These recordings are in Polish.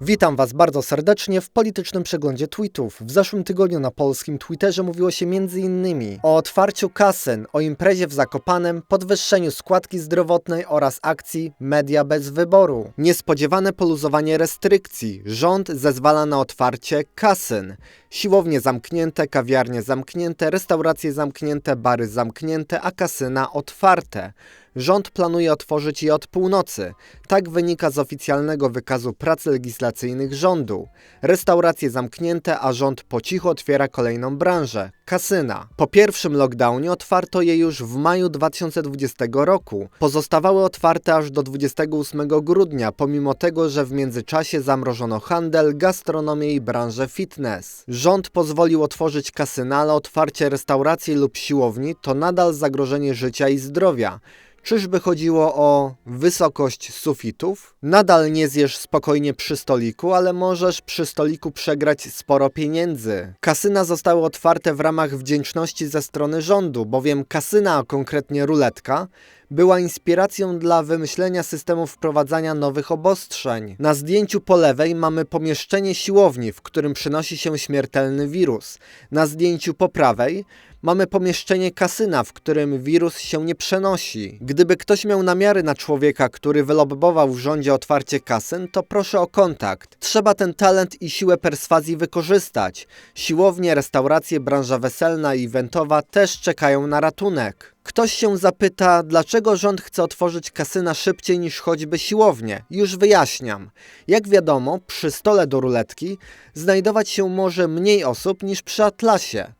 Witam Was bardzo serdecznie w politycznym przeglądzie tweetów. W zeszłym tygodniu na polskim Twitterze mówiło się m.in. o otwarciu kasyn, o imprezie w Zakopanem, podwyższeniu składki zdrowotnej oraz akcji Media bez wyboru. Niespodziewane poluzowanie restrykcji. Rząd zezwala na otwarcie kasyn. Siłownie zamknięte, kawiarnie zamknięte, restauracje zamknięte, bary zamknięte, a kasyna otwarte. Rząd planuje otworzyć je od północy. Tak wynika z oficjalnego wykazu prac legislacyjnych rządu. Restauracje zamknięte, a rząd po cichu otwiera kolejną branżę kasyna. Po pierwszym lockdownie otwarto je już w maju 2020 roku. Pozostawały otwarte aż do 28 grudnia, pomimo tego, że w międzyczasie zamrożono handel, gastronomię i branżę fitness. Rząd pozwolił otworzyć kasyna, ale otwarcie restauracji lub siłowni to nadal zagrożenie życia i zdrowia. Czyżby chodziło o wysokość sufitów? Nadal nie zjesz spokojnie przy stoliku, ale możesz przy stoliku przegrać sporo pieniędzy. Kasyna zostały otwarte w ramach wdzięczności ze strony rządu, bowiem kasyna, a konkretnie ruletka, była inspiracją dla wymyślenia systemu wprowadzania nowych obostrzeń. Na zdjęciu po lewej mamy pomieszczenie siłowni, w którym przenosi się śmiertelny wirus. Na zdjęciu po prawej mamy pomieszczenie kasyna, w którym wirus się nie przenosi. Gdyby ktoś miał namiary na człowieka, który wylobbował w rządzie otwarcie kasyn, to proszę o kontakt. Trzeba ten talent i siłę perswazji wykorzystać. Siłownie, restauracje, branża weselna i eventowa też czekają na ratunek. Ktoś się zapyta, dlaczego rząd chce otworzyć kasyna szybciej niż choćby siłownie. Już wyjaśniam. Jak wiadomo, przy stole do ruletki znajdować się może mniej osób niż przy Atlasie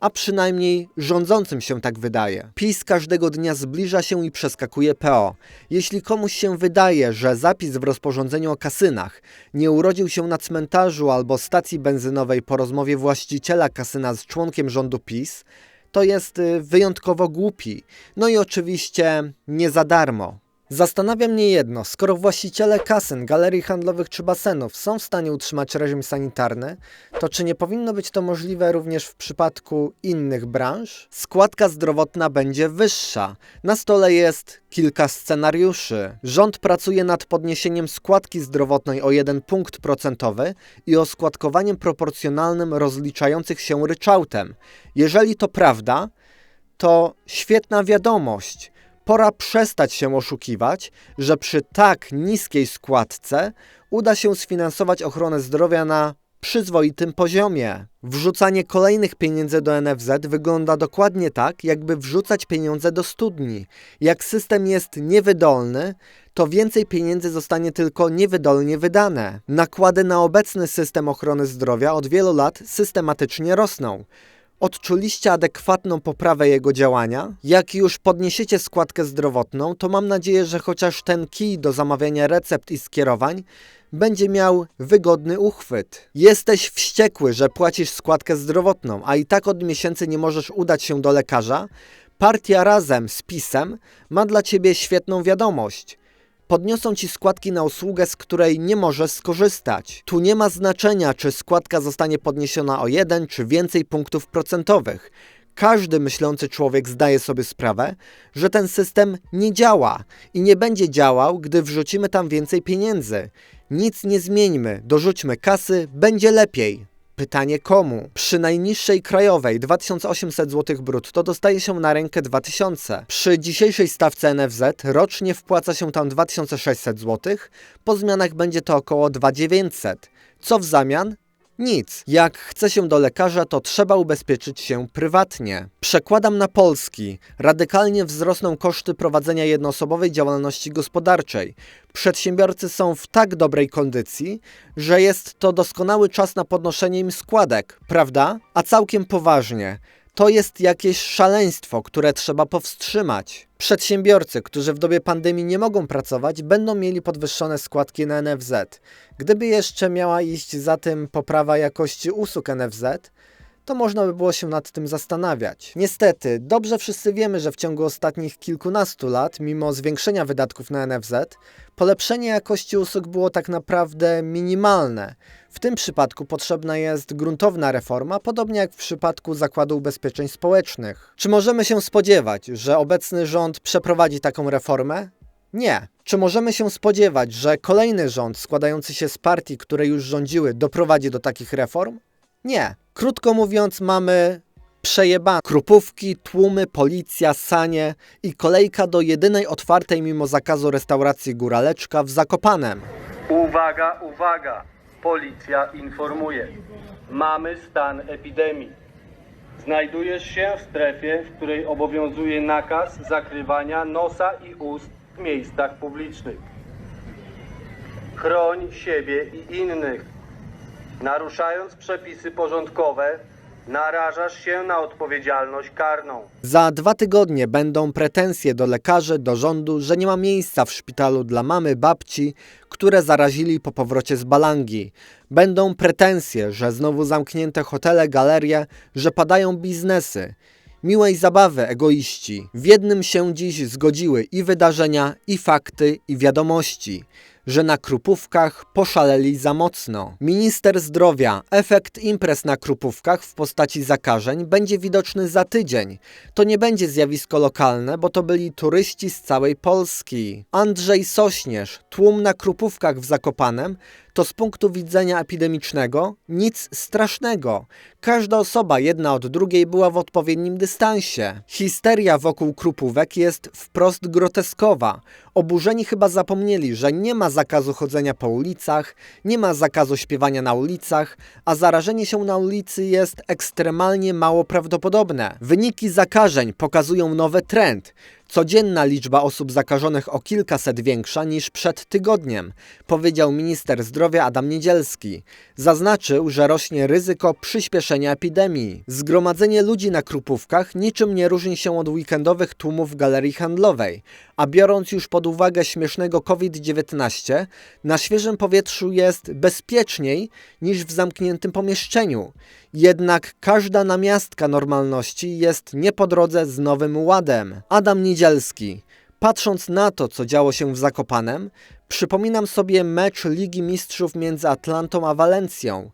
a przynajmniej rządzącym się tak wydaje. PiS każdego dnia zbliża się i przeskakuje PO. Jeśli komuś się wydaje, że zapis w rozporządzeniu o kasynach nie urodził się na cmentarzu albo stacji benzynowej po rozmowie właściciela kasyna z członkiem rządu PiS, to jest y, wyjątkowo głupi. No i oczywiście nie za darmo. Zastanawia mnie jedno, skoro właściciele kasyn, galerii handlowych czy basenów są w stanie utrzymać reżim sanitarny, to czy nie powinno być to możliwe również w przypadku innych branż? Składka zdrowotna będzie wyższa. Na stole jest kilka scenariuszy. Rząd pracuje nad podniesieniem składki zdrowotnej o 1 punkt procentowy i oskładkowaniem proporcjonalnym rozliczających się ryczałtem. Jeżeli to prawda, to świetna wiadomość pora przestać się oszukiwać, że przy tak niskiej składce uda się sfinansować ochronę zdrowia na przyzwoitym poziomie. Wrzucanie kolejnych pieniędzy do NFZ wygląda dokładnie tak, jakby wrzucać pieniądze do studni. Jak system jest niewydolny, to więcej pieniędzy zostanie tylko niewydolnie wydane. Nakłady na obecny system ochrony zdrowia od wielu lat systematycznie rosną. Odczuliście adekwatną poprawę jego działania? Jak już podniesiecie składkę zdrowotną, to mam nadzieję, że chociaż ten kij do zamawiania recept i skierowań będzie miał wygodny uchwyt. Jesteś wściekły, że płacisz składkę zdrowotną, a i tak od miesięcy nie możesz udać się do lekarza? Partia razem z PiSem ma dla ciebie świetną wiadomość podniosą ci składki na usługę, z której nie możesz skorzystać. Tu nie ma znaczenia, czy składka zostanie podniesiona o jeden czy więcej punktów procentowych. Każdy myślący człowiek zdaje sobie sprawę, że ten system nie działa i nie będzie działał, gdy wrzucimy tam więcej pieniędzy. Nic nie zmieńmy, dorzućmy kasy, będzie lepiej. Pytanie komu? Przy najniższej krajowej 2800 zł brutto dostaje się na rękę 2000. Przy dzisiejszej stawce NFZ rocznie wpłaca się tam 2600 zł, po zmianach będzie to około 2900. Co w zamian? Nic. Jak chce się do lekarza, to trzeba ubezpieczyć się prywatnie. Przekładam na polski. Radykalnie wzrosną koszty prowadzenia jednoosobowej działalności gospodarczej. Przedsiębiorcy są w tak dobrej kondycji, że jest to doskonały czas na podnoszenie im składek, prawda? A całkiem poważnie to jest jakieś szaleństwo, które trzeba powstrzymać. Przedsiębiorcy, którzy w dobie pandemii nie mogą pracować, będą mieli podwyższone składki na NFZ. Gdyby jeszcze miała iść za tym poprawa jakości usług NFZ, to można by było się nad tym zastanawiać. Niestety, dobrze wszyscy wiemy, że w ciągu ostatnich kilkunastu lat, mimo zwiększenia wydatków na NFZ, polepszenie jakości usług było tak naprawdę minimalne. W tym przypadku potrzebna jest gruntowna reforma, podobnie jak w przypadku Zakładu Ubezpieczeń Społecznych. Czy możemy się spodziewać, że obecny rząd przeprowadzi taką reformę? Nie. Czy możemy się spodziewać, że kolejny rząd składający się z partii, które już rządziły, doprowadzi do takich reform? Nie. Krótko mówiąc, mamy przejebane krupówki, tłumy, policja, sanie i kolejka do jedynej otwartej mimo zakazu restauracji Góraleczka w Zakopanem. Uwaga, uwaga! Policja informuje. Mamy stan epidemii. Znajdujesz się w strefie, w której obowiązuje nakaz zakrywania nosa i ust w miejscach publicznych. Chroń siebie i innych. Naruszając przepisy porządkowe, narażasz się na odpowiedzialność karną. Za dwa tygodnie będą pretensje do lekarzy, do rządu, że nie ma miejsca w szpitalu dla mamy, babci, które zarazili po powrocie z Balangi. Będą pretensje, że znowu zamknięte hotele, galerie, że padają biznesy. Miłej zabawy, egoiści. W jednym się dziś zgodziły i wydarzenia, i fakty, i wiadomości że na Krupówkach poszaleli za mocno. Minister zdrowia, efekt imprez na Krupówkach w postaci zakażeń będzie widoczny za tydzień. To nie będzie zjawisko lokalne, bo to byli turyści z całej Polski. Andrzej Sośnierz, tłum na Krupówkach w Zakopanem, to z punktu widzenia epidemicznego nic strasznego. Każda osoba jedna od drugiej była w odpowiednim dystansie. Histeria wokół krupówek jest wprost groteskowa. Oburzeni chyba zapomnieli, że nie ma zakazu chodzenia po ulicach, nie ma zakazu śpiewania na ulicach, a zarażenie się na ulicy jest ekstremalnie mało prawdopodobne. Wyniki zakażeń pokazują nowy trend. Codzienna liczba osób zakażonych o kilkaset większa niż przed tygodniem, powiedział minister zdrowia Adam Niedzielski. Zaznaczył, że rośnie ryzyko przyspieszenia epidemii. Zgromadzenie ludzi na krupówkach niczym nie różni się od weekendowych tłumów w galerii handlowej, a biorąc już pod uwagę śmiesznego COVID-19, na świeżym powietrzu jest bezpieczniej niż w zamkniętym pomieszczeniu. Jednak każda namiastka normalności jest nie po drodze z nowym ładem. Adam Niedzielski. Patrząc na to, co działo się w Zakopanem, przypominam sobie mecz Ligi Mistrzów między Atlantą a Walencją.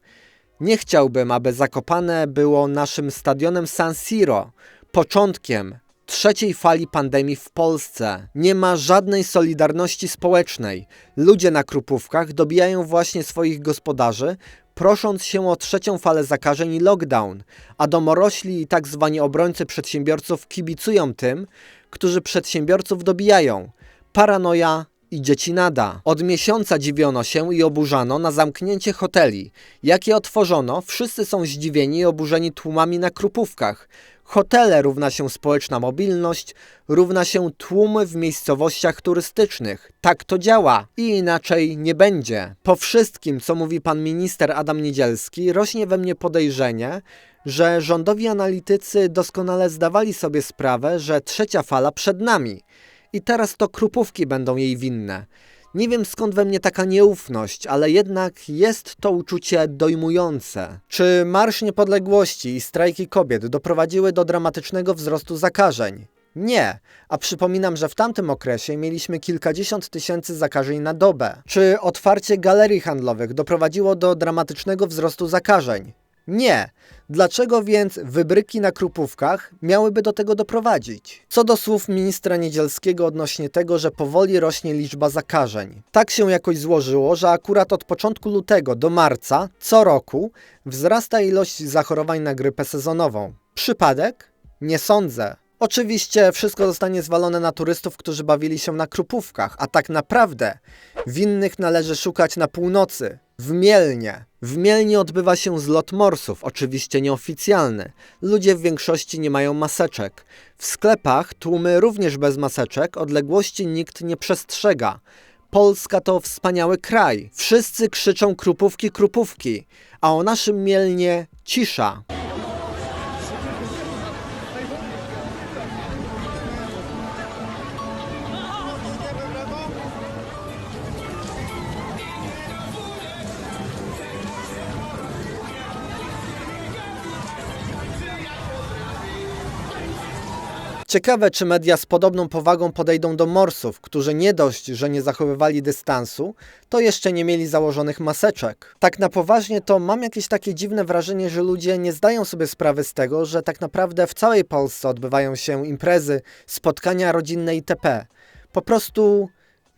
Nie chciałbym, aby Zakopane było naszym stadionem San Siro, początkiem trzeciej fali pandemii w Polsce. Nie ma żadnej solidarności społecznej. Ludzie na krupówkach dobijają właśnie swoich gospodarzy, prosząc się o trzecią falę zakażeń i lockdown, a domorośli i tak zwani obrońcy przedsiębiorców kibicują tym, którzy przedsiębiorców dobijają. Paranoja i dzieci nada. Od miesiąca dziwiono się i oburzano na zamknięcie hoteli. Jak je otworzono, wszyscy są zdziwieni i oburzeni tłumami na krupówkach. Hotele równa się społeczna mobilność, równa się tłumy w miejscowościach turystycznych. Tak to działa i inaczej nie będzie. Po wszystkim, co mówi pan minister Adam Niedzielski, rośnie we mnie podejrzenie, że rządowi analitycy doskonale zdawali sobie sprawę, że trzecia fala przed nami. I teraz to krupówki będą jej winne. Nie wiem skąd we mnie taka nieufność, ale jednak jest to uczucie dojmujące. Czy Marsz Niepodległości i strajki kobiet doprowadziły do dramatycznego wzrostu zakażeń? Nie, a przypominam, że w tamtym okresie mieliśmy kilkadziesiąt tysięcy zakażeń na dobę. Czy otwarcie galerii handlowych doprowadziło do dramatycznego wzrostu zakażeń? Nie. Dlaczego więc wybryki na krupówkach miałyby do tego doprowadzić? Co do słów ministra Niedzielskiego odnośnie tego, że powoli rośnie liczba zakażeń. Tak się jakoś złożyło, że akurat od początku lutego do marca co roku wzrasta ilość zachorowań na grypę sezonową. Przypadek? Nie sądzę. Oczywiście wszystko zostanie zwalone na turystów, którzy bawili się na krupówkach, a tak naprawdę winnych należy szukać na północy, w Mielnie. W Mielnie odbywa się zlot morsów, oczywiście nieoficjalny. Ludzie w większości nie mają maseczek. W sklepach tłumy również bez maseczek, odległości nikt nie przestrzega. Polska to wspaniały kraj. Wszyscy krzyczą krupówki, krupówki, a o naszym Mielnie cisza. Ciekawe, czy media z podobną powagą podejdą do morsów, którzy nie dość, że nie zachowywali dystansu, to jeszcze nie mieli założonych maseczek. Tak na poważnie to mam jakieś takie dziwne wrażenie, że ludzie nie zdają sobie sprawy z tego, że tak naprawdę w całej Polsce odbywają się imprezy, spotkania rodzinne itp. Po prostu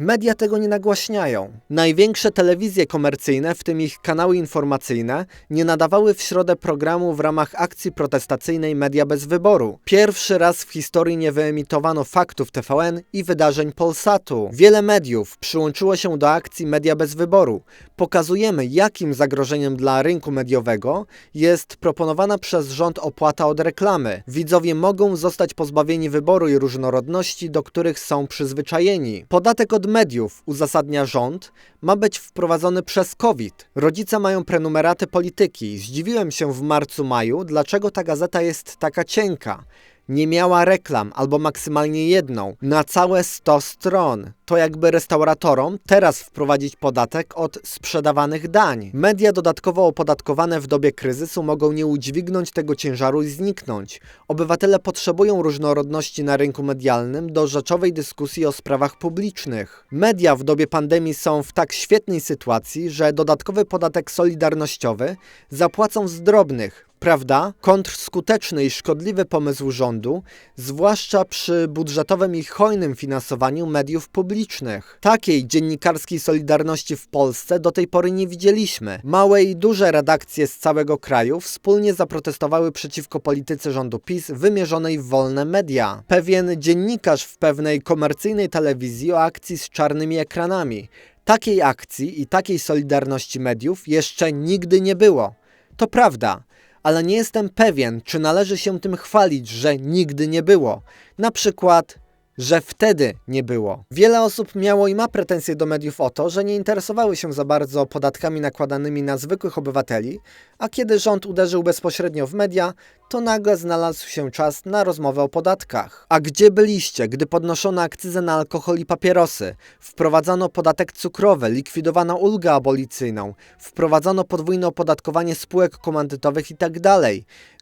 Media tego nie nagłaśniają. Największe telewizje komercyjne, w tym ich kanały informacyjne, nie nadawały w środę programu w ramach akcji protestacyjnej Media bez wyboru. Pierwszy raz w historii nie wyemitowano faktów TVN i wydarzeń Polsatu. Wiele mediów przyłączyło się do akcji Media bez wyboru. Pokazujemy, jakim zagrożeniem dla rynku mediowego jest proponowana przez rząd opłata od reklamy. Widzowie mogą zostać pozbawieni wyboru i różnorodności, do których są przyzwyczajeni. Podatek od mediów, uzasadnia rząd, ma być wprowadzony przez COVID. Rodzice mają prenumeraty polityki. Zdziwiłem się w marcu-maju, dlaczego ta gazeta jest taka cienka. Nie miała reklam, albo maksymalnie jedną, na całe 100 stron. To jakby restauratorom teraz wprowadzić podatek od sprzedawanych dań. Media dodatkowo opodatkowane w dobie kryzysu mogą nie udźwignąć tego ciężaru i zniknąć. Obywatele potrzebują różnorodności na rynku medialnym do rzeczowej dyskusji o sprawach publicznych. Media w dobie pandemii są w tak świetnej sytuacji, że dodatkowy podatek solidarnościowy zapłacą z drobnych, Prawda? Kontrskuteczny i szkodliwy pomysł rządu, zwłaszcza przy budżetowym i hojnym finansowaniu mediów publicznych. Takiej dziennikarskiej solidarności w Polsce do tej pory nie widzieliśmy. Małe i duże redakcje z całego kraju wspólnie zaprotestowały przeciwko polityce rządu PiS wymierzonej w wolne media. Pewien dziennikarz w pewnej komercyjnej telewizji o akcji z czarnymi ekranami. Takiej akcji i takiej solidarności mediów jeszcze nigdy nie było. To prawda ale nie jestem pewien, czy należy się tym chwalić, że nigdy nie było. Na przykład, że wtedy nie było. Wiele osób miało i ma pretensje do mediów o to, że nie interesowały się za bardzo podatkami nakładanymi na zwykłych obywateli, a kiedy rząd uderzył bezpośrednio w media, to nagle znalazł się czas na rozmowę o podatkach. A gdzie byliście, gdy podnoszono akcyzę na alkohol i papierosy, wprowadzano podatek cukrowy, likwidowano ulgę abolicyjną, wprowadzano podwójne opodatkowanie spółek komandytowych itd.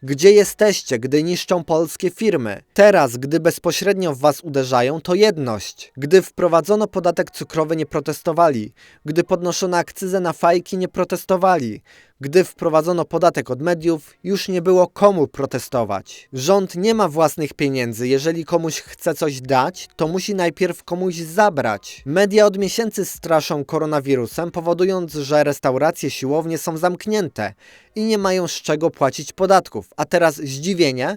Gdzie jesteście, gdy niszczą polskie firmy? Teraz, gdy bezpośrednio w was uderzają, to jedność. Gdy wprowadzono podatek cukrowy, nie protestowali. Gdy podnoszono akcyzę na fajki, nie protestowali. Gdy wprowadzono podatek od mediów, już nie było komu protestować. Rząd nie ma własnych pieniędzy. Jeżeli komuś chce coś dać, to musi najpierw komuś zabrać. Media od miesięcy straszą koronawirusem, powodując, że restauracje, siłownie są zamknięte i nie mają z czego płacić podatków. A teraz zdziwienie,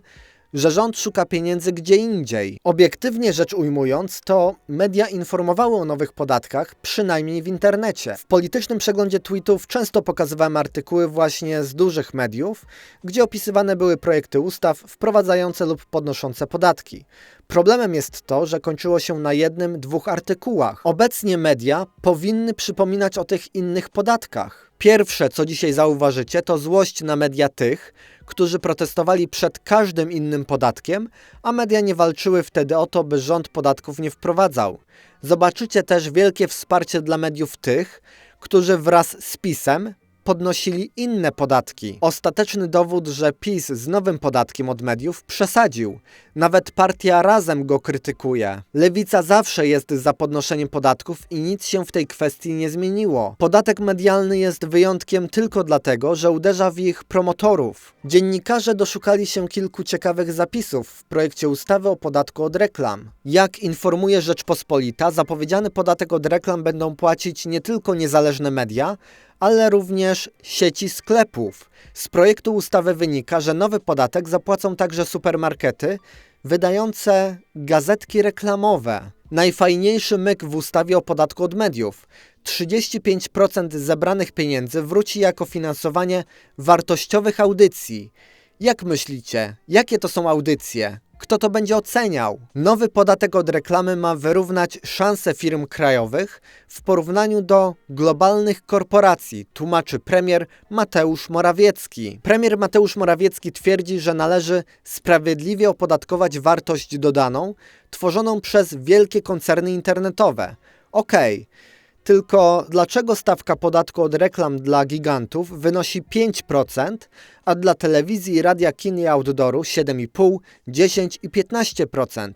że rząd szuka pieniędzy gdzie indziej. Obiektywnie rzecz ujmując, to media informowały o nowych podatkach, przynajmniej w internecie. W politycznym przeglądzie tweetów często pokazywałem artykuły właśnie z dużych mediów, gdzie opisywane były projekty ustaw wprowadzające lub podnoszące podatki. Problemem jest to, że kończyło się na jednym, dwóch artykułach. Obecnie media powinny przypominać o tych innych podatkach. Pierwsze, co dzisiaj zauważycie, to złość na media tych, którzy protestowali przed każdym innym podatkiem, a media nie walczyły wtedy o to, by rząd podatków nie wprowadzał. Zobaczycie też wielkie wsparcie dla mediów tych, którzy wraz z PiSem podnosili inne podatki. Ostateczny dowód, że PiS z nowym podatkiem od mediów przesadził. Nawet partia razem go krytykuje. Lewica zawsze jest za podnoszeniem podatków i nic się w tej kwestii nie zmieniło. Podatek medialny jest wyjątkiem tylko dlatego, że uderza w ich promotorów. Dziennikarze doszukali się kilku ciekawych zapisów w projekcie ustawy o podatku od reklam. Jak informuje Rzeczpospolita, zapowiedziany podatek od reklam będą płacić nie tylko niezależne media, ale również sieci sklepów. Z projektu ustawy wynika, że nowy podatek zapłacą także supermarkety wydające gazetki reklamowe. Najfajniejszy myk w ustawie o podatku od mediów. 35% zebranych pieniędzy wróci jako finansowanie wartościowych audycji. Jak myślicie, jakie to są audycje? Kto to będzie oceniał? Nowy podatek od reklamy ma wyrównać szanse firm krajowych w porównaniu do globalnych korporacji, tłumaczy premier Mateusz Morawiecki. Premier Mateusz Morawiecki twierdzi, że należy sprawiedliwie opodatkować wartość dodaną tworzoną przez wielkie koncerny internetowe. Okej. Okay. Tylko dlaczego stawka podatku od reklam dla gigantów wynosi 5%, a dla telewizji, radia, kin i outdooru 7,5, 10 i 15%?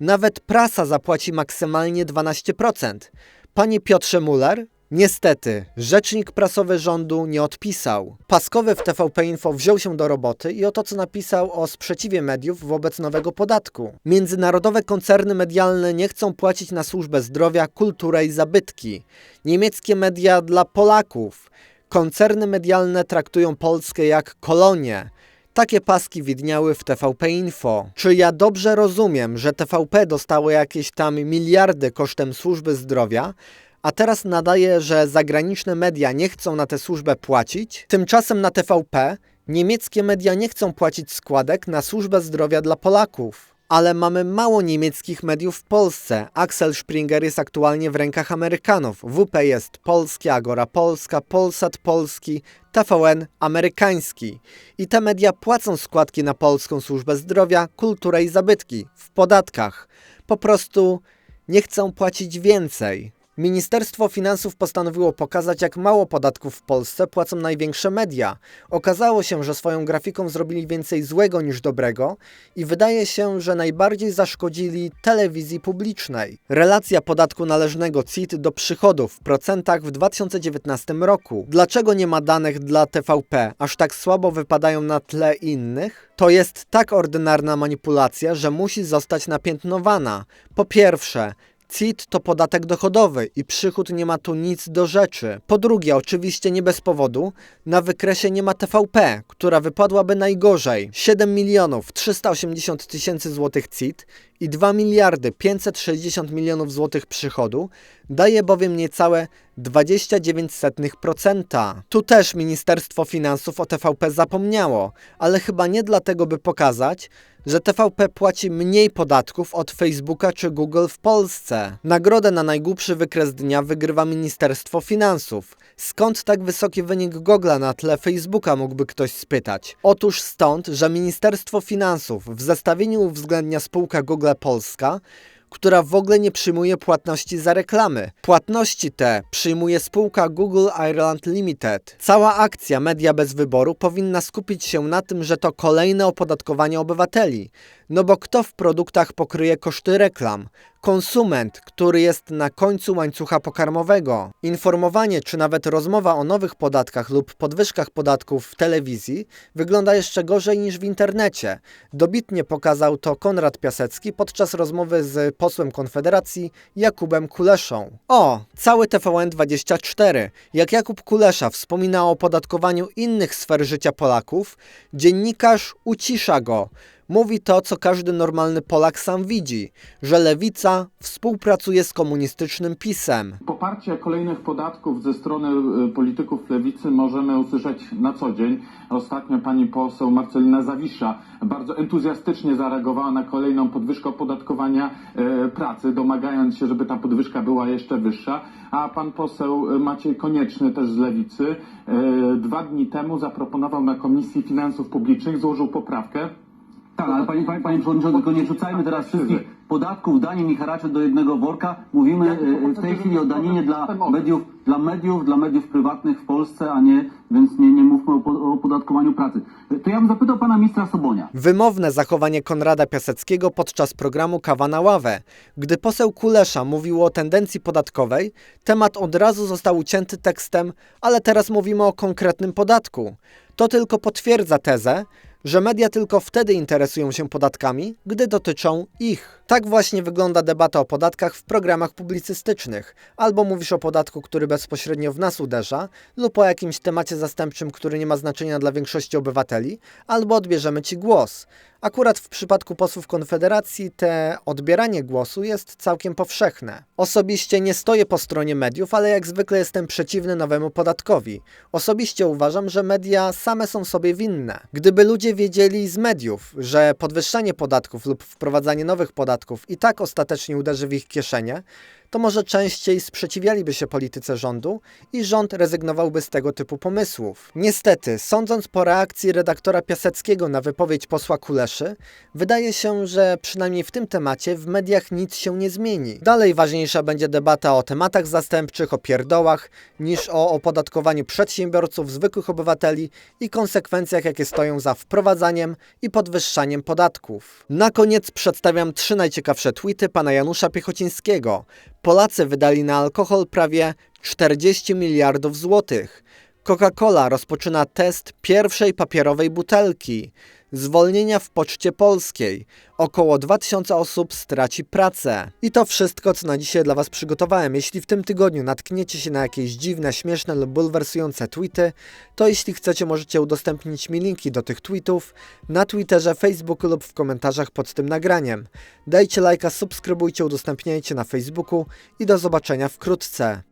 Nawet prasa zapłaci maksymalnie 12%. Panie Piotrze Muller, Niestety, rzecznik prasowy rządu nie odpisał. Paskowy w TVP Info wziął się do roboty i oto co napisał o sprzeciwie mediów wobec nowego podatku. Międzynarodowe koncerny medialne nie chcą płacić na służbę zdrowia, kulturę i zabytki. Niemieckie media dla Polaków. Koncerny medialne traktują Polskę jak kolonię. Takie paski widniały w TVP Info. Czy ja dobrze rozumiem, że TVP dostało jakieś tam miliardy kosztem służby zdrowia, a teraz nadaje, że zagraniczne media nie chcą na tę służbę płacić? Tymczasem na TVP niemieckie media nie chcą płacić składek na służbę zdrowia dla Polaków. Ale mamy mało niemieckich mediów w Polsce. Axel Springer jest aktualnie w rękach Amerykanów. WP jest polskie, Agora Polska, Polsat Polski, TVN amerykański. I te media płacą składki na polską służbę zdrowia, kulturę i zabytki w podatkach. Po prostu nie chcą płacić więcej. Ministerstwo Finansów postanowiło pokazać, jak mało podatków w Polsce płacą największe media. Okazało się, że swoją grafiką zrobili więcej złego niż dobrego i wydaje się, że najbardziej zaszkodzili telewizji publicznej. Relacja podatku należnego CIT do przychodów w procentach w 2019 roku. Dlaczego nie ma danych dla TVP, aż tak słabo wypadają na tle innych? To jest tak ordynarna manipulacja, że musi zostać napiętnowana. Po pierwsze, CIT to podatek dochodowy i przychód nie ma tu nic do rzeczy. Po drugie, oczywiście nie bez powodu, na wykresie nie ma TVP, która wypadłaby najgorzej. 7 milionów 380 tysięcy złotych CIT i 2 miliardy 560 milionów złotych przychodu daje bowiem niecałe 29%. Tu też Ministerstwo Finansów o TVP zapomniało, ale chyba nie dlatego, by pokazać, że TVP płaci mniej podatków od Facebooka czy Google w Polsce. Nagrodę na najgłupszy wykres dnia wygrywa Ministerstwo Finansów. Skąd tak wysoki wynik Google'a na tle Facebooka mógłby ktoś spytać? Otóż stąd, że Ministerstwo Finansów w zestawieniu uwzględnia spółka Google Polska, która w ogóle nie przyjmuje płatności za reklamy. Płatności te przyjmuje spółka Google Ireland Limited. Cała akcja Media bez wyboru powinna skupić się na tym, że to kolejne opodatkowanie obywateli. No bo kto w produktach pokryje koszty reklam? Konsument, który jest na końcu łańcucha pokarmowego. Informowanie czy nawet rozmowa o nowych podatkach lub podwyżkach podatków w telewizji wygląda jeszcze gorzej niż w internecie. Dobitnie pokazał to Konrad Piasecki podczas rozmowy z posłem Konfederacji Jakubem Kuleszą. O, cały TVN24. Jak Jakub Kulesza wspomina o opodatkowaniu innych sfer życia Polaków, dziennikarz ucisza go. Mówi to, co każdy normalny Polak sam widzi, że lewica współpracuje z komunistycznym PiSem. Poparcie kolejnych podatków ze strony y, polityków lewicy możemy usłyszeć na co dzień. Ostatnio pani poseł Marcelina Zawisza bardzo entuzjastycznie zareagowała na kolejną podwyżkę opodatkowania e, pracy, domagając się, żeby ta podwyżka była jeszcze wyższa. A pan poseł Maciej Konieczny też z lewicy e, dwa dni temu zaproponował na Komisji Finansów Publicznych, złożył poprawkę, Tak, ale panie, panie, panie przewodniczący, tylko nie wrzucajmy teraz wszystkich podatków, danin i haraczy do jednego worka. Mówimy e, w tej chwili o daninie dla mediów, dla mediów, dla mediów prywatnych w Polsce, a nie, więc nie, nie mówmy o, po- o opodatkowaniu pracy. E, To ja bym zapytał pana ministra Sobonia. Wymowne zachowanie Konrada Piaseckiego podczas programu Kawa na ławę. Gdy poseł Kulesza mówił o tendencji podatkowej, temat od razu został ucięty tekstem, ale teraz mówimy o konkretnym podatku. To tylko potwierdza tezę, że media tylko wtedy interesują się podatkami, gdy dotyczą ich. Tak właśnie wygląda debata o podatkach w programach publicystycznych. Albo mówisz o podatku, który bezpośrednio w nas uderza, lub o jakimś temacie zastępczym, który nie ma znaczenia dla większości obywateli, albo odbierzemy ci głos. Akurat w przypadku posłów Konfederacji te odbieranie głosu jest całkiem powszechne. Osobiście nie stoję po stronie mediów, ale jak zwykle jestem przeciwny nowemu podatkowi. Osobiście uważam, że media same są sobie winne. Gdyby ludzie wiedzieli z mediów, że podwyższanie podatków lub wprowadzanie nowych podatków i tak ostatecznie uderzy w ich kieszenie, to może częściej sprzeciwialiby się polityce rządu i rząd rezygnowałby z tego typu pomysłów. Niestety, sądząc po reakcji redaktora Piaseckiego na wypowiedź posła Kuleszy, wydaje się, że przynajmniej w tym temacie w mediach nic się nie zmieni. Dalej ważniejsza będzie debata o tematach zastępczych, o pierdołach, niż o opodatkowaniu przedsiębiorców, zwykłych obywateli i konsekwencjach, jakie stoją za wprowadzaniem i podwyższaniem podatków. Na koniec przedstawiam trzy najciekawsze tweety pana Janusza Piechocińskiego. Polacy wydali na alkohol prawie 40 miliardów złotych. Coca-Cola rozpoczyna test pierwszej papierowej butelki. Zwolnienia w Poczcie Polskiej. Około 2000 osób straci pracę. I to wszystko, co na dzisiaj dla Was przygotowałem. Jeśli w tym tygodniu natkniecie się na jakieś dziwne, śmieszne lub bulwersujące tweety, to jeśli chcecie, możecie udostępnić mi linki do tych tweetów na Twitterze, Facebooku lub w komentarzach pod tym nagraniem. Dajcie lajka, subskrybujcie, udostępniajcie na Facebooku i do zobaczenia wkrótce.